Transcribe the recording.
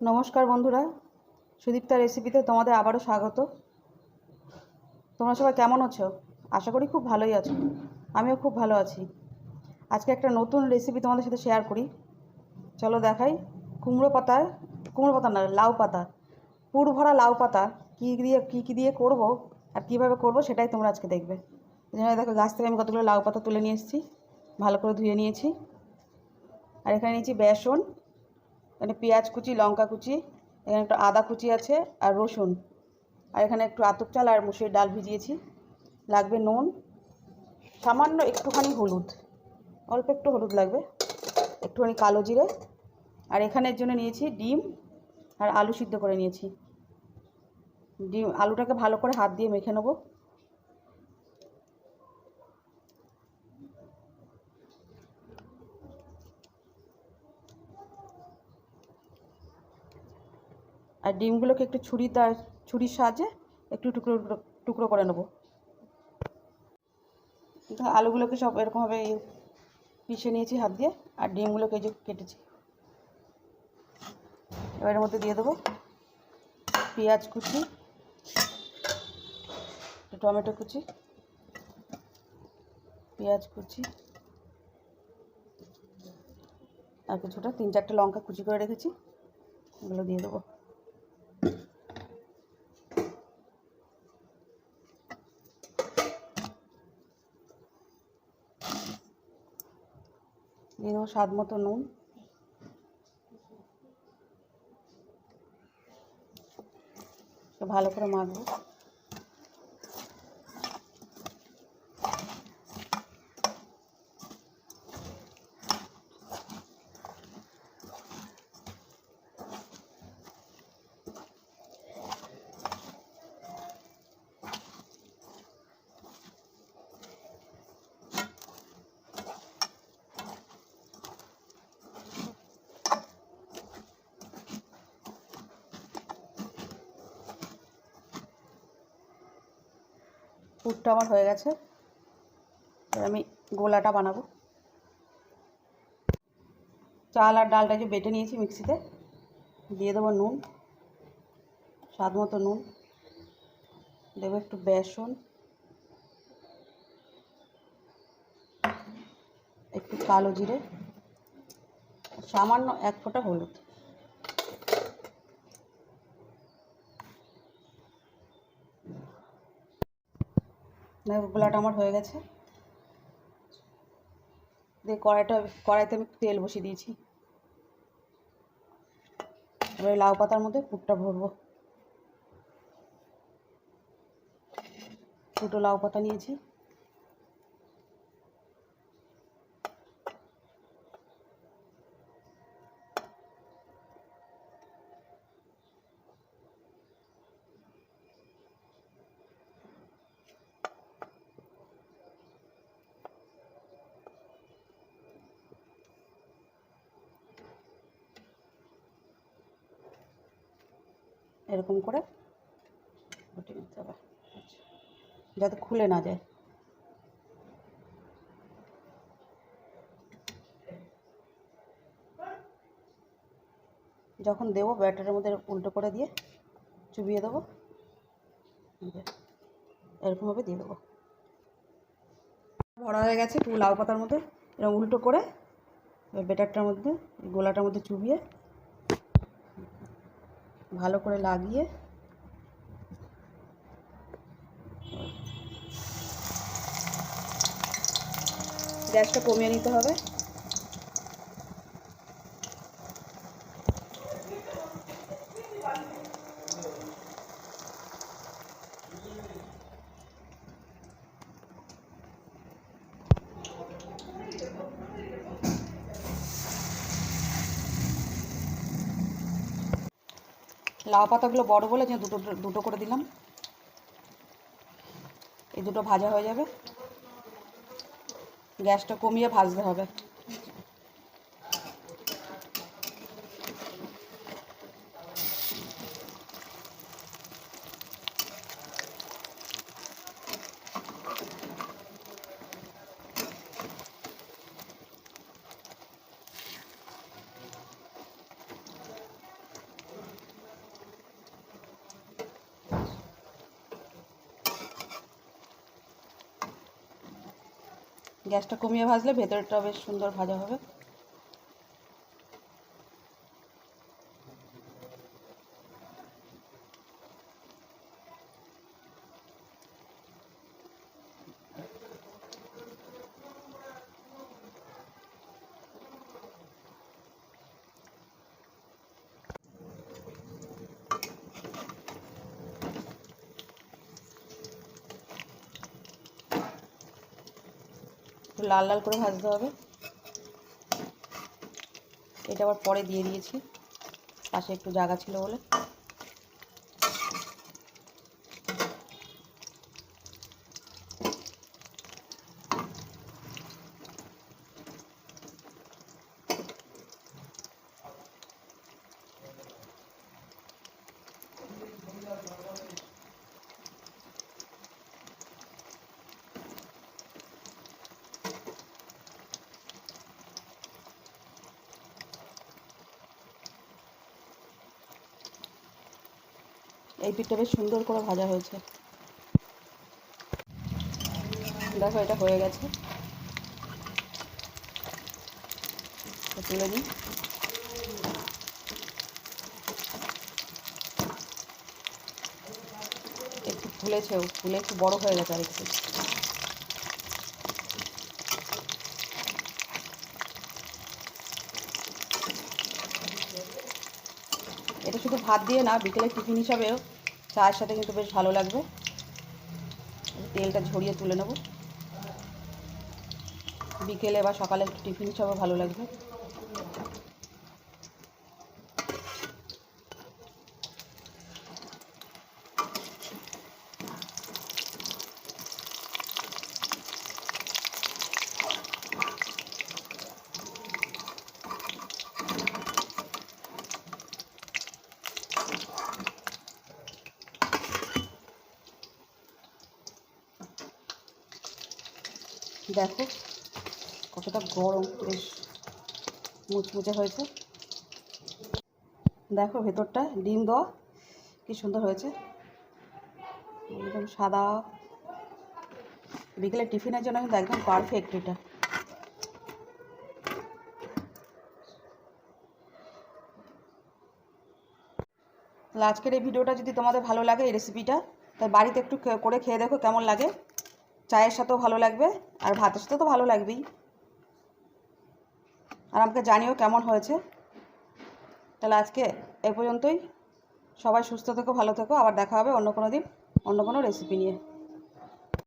নমস্কার বন্ধুরা, সুদীপ্তা রেসিপিতে তোমাদের আবারও স্বাগত। তোমরা সবাই কেমন আছো? আশা করি খুব ভালোই আছো। আমিও খুব ভালো আছি। আজকে একটা নতুন রেসিপি তোমাদের সাথে শেয়ার করি। চলো দেখাই। কুমড়ো পাতায় কুমড়ো পাতা না, লাউ পাতা। পুর ভরা লাউ পাতা, কী দিয়ে, কী কী দিয়ে করব আর কীভাবে করব সেটাই তোমরা আজকে দেখবে। জন্য দেখো, গাছ থেকে আমি কতগুলো লাউ পাতা তুলে নিয়ে এসেছি। ভালো করে ধুয়ে নিয়েছি। আর এখানে নিয়েছি বেসন এখানে পেঁয়াজ কুচি, লঙ্কা কুচি, এখানে একটু আদা কুচি আছে আর রসুন। আর এখানে একটু আতপ চাল আর মুসুরির ডাল ভিজিয়েছি। লাগবে নুন, সামান্য একটুখানি হলুদ, অল্প একটু হলুদ লাগবে, একটুখানি কালো জিরে। আর এখানের জন্য নিয়েছি ডিম আর আলু সিদ্ধ করে নিয়েছি। ডিম, আলুটাকে ভালো করে হাত দিয়ে মেখে নেব। আর ডিমগুলোকে একটু ছুরি তার ছুরির সাহায্যে একটু টুকরো টুকরো করে নেব। আলুগুলোকে সব এরকমভাবে পিষে নিয়েছি হাত দিয়ে, আর ডিমগুলোকে যে কেটেছি। এবার মধ্যে দিয়ে দেবো পেঁয়াজ কুচি টমেটো কুচি, পেঁয়াজ কুচি, আর কিছুটা, তিন চারটে লঙ্কা কুচি করে রেখেছি, এগুলো দিয়ে দেবো। স্বাদ মতো নুন। ভালো করে মাখবো। পুরটা আমার হয়ে গেছে। এবার আমি গোলাটা বানাবো। চাল আর ডালটা যে বেটে নিয়েছি মিক্সিতে। দিয়ে দেবো নুন, স্বাদ মতো নুন। দেবো একটু বেসন। একটু কালো জিরে। সামান্য এক ফোঁটা হলুদ। গোলাটা আমার হয়ে গেছে। দিয়ে কড়াইটা, কড়াইতে আমি তেল বসিয়ে দিয়েছি। এবার লাউ পাতার মধ্যে পুরটা ভরবো। দুটো লাউ পাতা নিয়েছি। এরকম করে ফুটিয়ে নিতে হবে। যাতে খুলে না যায়। যখন দেবো, ব্যাটারের মধ্যে উল্টো করে দিয়ে চুবিয়ে দেবো। এরকমভাবে দিয়ে দেবো। ভরা হয়ে গেছে লাউ পাতার মধ্যে। এরকম উল্টো করে ব্যাটারটার মধ্যে, গোলাটার মধ্যে চুবিয়ে ভালো করে লাগিয়ে গ্যাসটা কমিয়ে নিতে হবে। লাউ পাতাগুলো বড় বলে যে দুটো দুটো করে দিলাম। এই দুটো ভাজা হয়ে যাবে। গ্যাসটা কমিয়ে ভাজতে হবে। গ্যাসটা কমিয়ে ভাজলে ভেতরটা বেশ সুন্দর ভাজা হবে। একটু লাল লাল করে ভাজতে হবে। এটা আবার পরে দিয়ে দিয়েছি। পাশে একটু জায়গা ছিল বলে। এই পিঠটা বেশ সুন্দর করে ভাজা হয়েছে। দেখো, এটা হয়ে গেছে। তুলে একটু ফুলেছেও ফুলে একটু বড় হয়ে গেছে আর একটু শুধু ভাত দিয়ে না, বিকেলে টিফিন হিসাবেও চায়ের সাথে কিন্তু বেশ ভালো লাগবে। তেলটা ঝরিয়ে তুলে নেব। বিকেলে বা সকালে টিফিন হিসাবেও ভালো লাগবে। দেখো, কতটা গরম, বেশ মুচমুচে হয়েছে। দেখো ভেতরটা, ডিম দেওয়া, কি সুন্দর হয়েছে। একদম সাদা। বিকেলে টিফিনের জন্য কিন্তু একদম পারফেক্ট এটা। আজকের এই ভিডিওটা যদি তোমাদের ভালো লাগে, এই রেসিপিটা তাই বাড়িতে একটু করে খেয়ে দেখো কেমন লাগে। চায়ের সাথেও ভালো লাগবে, আর ভাতের সাথে তো ভালো লাগবেই। আর আমাকে জানিও কেমন হয়েছে। তাহলে আজকে এ পর্যন্তই। সবাই সুস্থ থেকো, ভালো থেকো। আবার দেখা হবে অন্য কোনো দিন, অন্য কোনো রেসিপি নিয়ে।